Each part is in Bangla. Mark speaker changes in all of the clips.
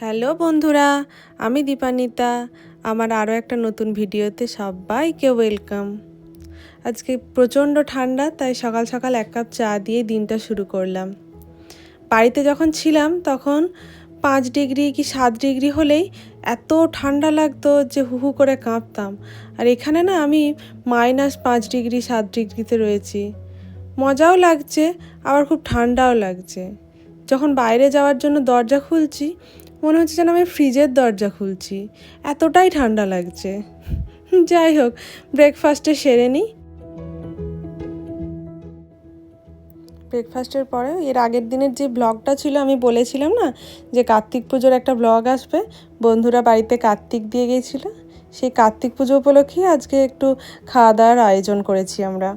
Speaker 1: হ্যালো বন্ধুরা, আমি দীপানিতা। আমার আরও একটা নতুন ভিডিওতে সবাইকে ওয়েলকাম। আজকে প্রচণ্ড ঠান্ডা, তাই সকাল সকাল এক কাপ চা দিয়ে দিনটা শুরু করলাম। বাড়িতে যখন ছিলাম, তখন পাঁচ ডিগ্রি কি সাত ডিগ্রি হলেই এত ঠান্ডা লাগতো যে হু হু করে কাঁপতাম। আর এখানে না আমি মাইনাস পাঁচ ডিগ্রি, সাত ডিগ্রিতে রয়েছি। মজাও লাগছে, আবার খুব ঠান্ডাও লাগছে। যখন বাইরে যাওয়ার জন্য দরজা খুলছি মনে হচ্ছে যেন আমি ফ্রিজের দরজা খুলছি। এতটাই ঠান্ডা লাগছে। যাই হোক ব্রেকফাস্টে সেরে নিই ব্রেকফাস্টের পরে এর আগের দিনের যে ব্লগটা ছিল, আমি বলেছিলাম না যে কার্তিক পুজোর একটা ব্লগ আসবে। বন্ধুরা বাড়িতে কার্তিক দিয়ে গিয়েছিল সেই কার্তিক পুজো উপলক্ষে আজকে একটু খাওয়া দাওয়ার আয়োজন করেছি আমরা।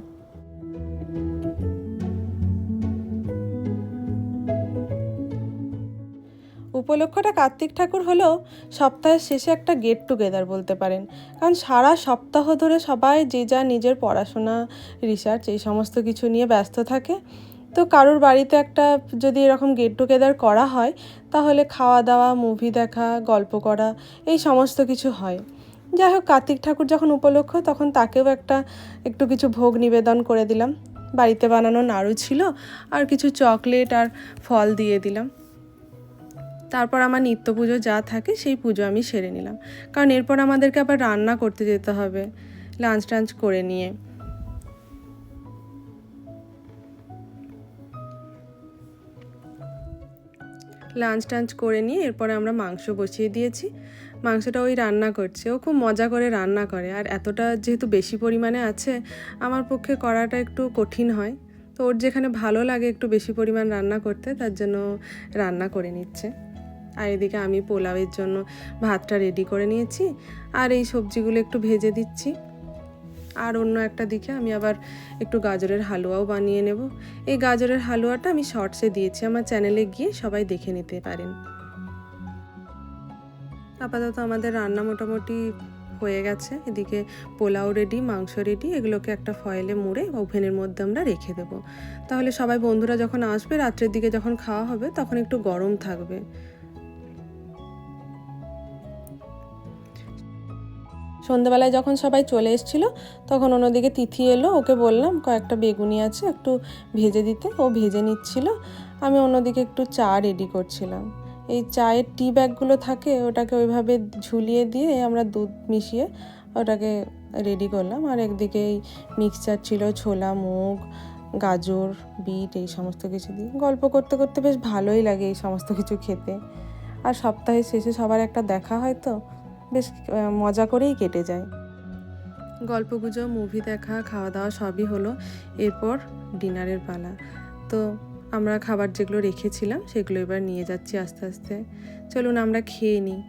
Speaker 1: উপলক্ষটা কার্তিক ঠাকুর হলেও সপ্তাহের শেষে একটা গেট টুগেদার বলতে পারেন। কারণ সারা সপ্তাহ ধরে সবাই যে যা নিজের পড়াশোনা রিসার্চ এই সমস্ত কিছু নিয়ে ব্যস্ত থাকে। তো কারোর বাড়িতে একটা যদি এরকম গেট টুগেদার করা হয়, তাহলে খাওয়া দাওয়া মুভি দেখা, গল্প করা, এই সমস্ত কিছু হয়। যাই হোক, কার্তিক ঠাকুর যখন উপলক্ষ, তখন তাকেও একটা একটু কিছু ভোগ নিবেদন করে দিলাম। বাড়িতে বানানো নাড়ু ছিল, আর কিছু চকলেট আর ফল দিয়ে দিলাম। তারপর আমার নিত্য পুজো যা থাকে সেই পুজো আমি সেরে নিলাম। কারণ এরপর আমাদেরকে আবার রান্না করতে যেতে হবে লাঞ্চ টাঞ্চ করে নিয়ে। লাঞ্চ টাঞ্চ করে নিয়ে এরপরে আমরা মাংস বসিয়ে দিয়েছি। মাংসটা ওই রান্না করছে, ও খুব মজা করে রান্না করে। আর এতটা যেহেতু বেশি পরিমাণে আছে, আমার পক্ষে করাটা একটু কঠিন হয়। তো ওর যেখানে ভালো লাগে একটু বেশি পরিমাণ রান্না করতে, তার জন্য রান্না করে নিচ্ছে। আর এদিকে আমি পোলাওয়ের জন্য ভাতটা রেডি করে নিয়েছি, আর এই সবজিগুলো একটু ভেজে দিচ্ছি। আর অন্য একটা দিকে আমি আবার একটু গাজরের হালুয়াও বানিয়ে নেব। এই গাজরের হালুয়াটা আমি শর্টসে দিয়েছি, আমার চ্যানেলে গিয়ে সবাই দেখে নিতে পারেন। আপাতত আমাদের রান্না মোটামুটি হয়ে গেছে। এদিকে পোলাও রেডি মাংস রেডি এগুলোকে একটা ফয়েলে মুড়ে ওভেনের মধ্যে আমরা রেখে দেবো। তাহলে সবাই বন্ধুরা যখন আসবে, রাত্রের দিকে যখন খাওয়া হবে, তখন একটু গরম থাকবে। সন্ধেবেলায় যখন সবাই চলে এসেছিল, তখন অন্যদিকে তিথি এলো, ওকে বললাম, কয়েকটা বেগুনি আছে একটু ভেজে দিতে। ও ভেজে নিচ্ছিল। আমি অন্যদিকে একটু চা রেডি করছিলাম। এই চায়ের টি ব্যাগগুলো থাকে, ওটাকে ওইভাবে ঝুলিয়ে দিয়ে আমরা দুধ মিশিয়ে ওটাকে রেডি করলাম। আর একদিকে এই মিক্সচার ছিল ছোলা, মুগ, গাজর, বিট, এই সমস্ত কিছু দিয়ে। গল্প করতে করতে বেশ ভালোই লাগে এই সমস্ত কিছু খেতে। আর সপ্তাহের শেষে সবার একটা দেখা হয় তো। বেশ মজা করেই কেটে যায়। গল্প গুজব মুভি দেখা খাওয়া দাওয়া সবই হলো এরপর ডিনারের পালা। তো আমরা খাবার যেগুলো রেখেছিলাম সেগুলো এবার নিয়ে যাচ্ছি আস্তে আস্তে। চলুন আমরা খেয়ে নিই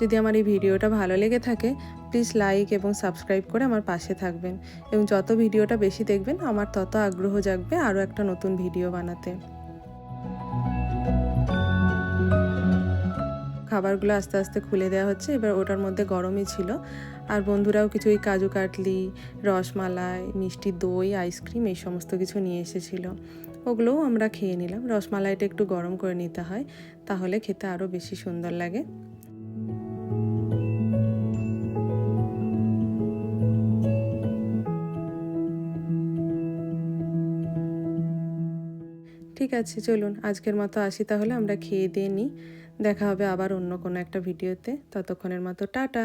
Speaker 1: যদি আমার এই ভিডিওটা ভালো লেগে থাকে প্লিজ লাইক এবং সাবস্ক্রাইব করে আমার পাশে থাকবেন। এবং যত ভিডিওটা বেশি দেখবেন, আমার তত আগ্রহ জাগবে আরও একটা নতুন ভিডিও বানাতে। খাবারগুলো আস্তে আস্তে খুলে দেওয়া হচ্ছে। এবার ওটার মধ্যে গরমই ছিল। আর বন্ধুরাও কিছু ওই কাজু কাটলি, রসমালাই, মিষ্টি দই, আইসক্রিম এই সমস্ত কিছু নিয়ে এসেছিল। ওগুলোও আমরা খেয়ে নিলাম। রসমালাইটা একটু গরম করে নিতে হয়, তাহলে খেতে আরও বেশি সুন্দর লাগে। ঠিক আছে, চলুন। আজকের মতো আসি তাহলে, আমরা খেয়ে দিয়ে নিই দেখা হবে আবার অন্য কোনো একটা ভিডিওতে। ততক্ষণের মতো, টাটা!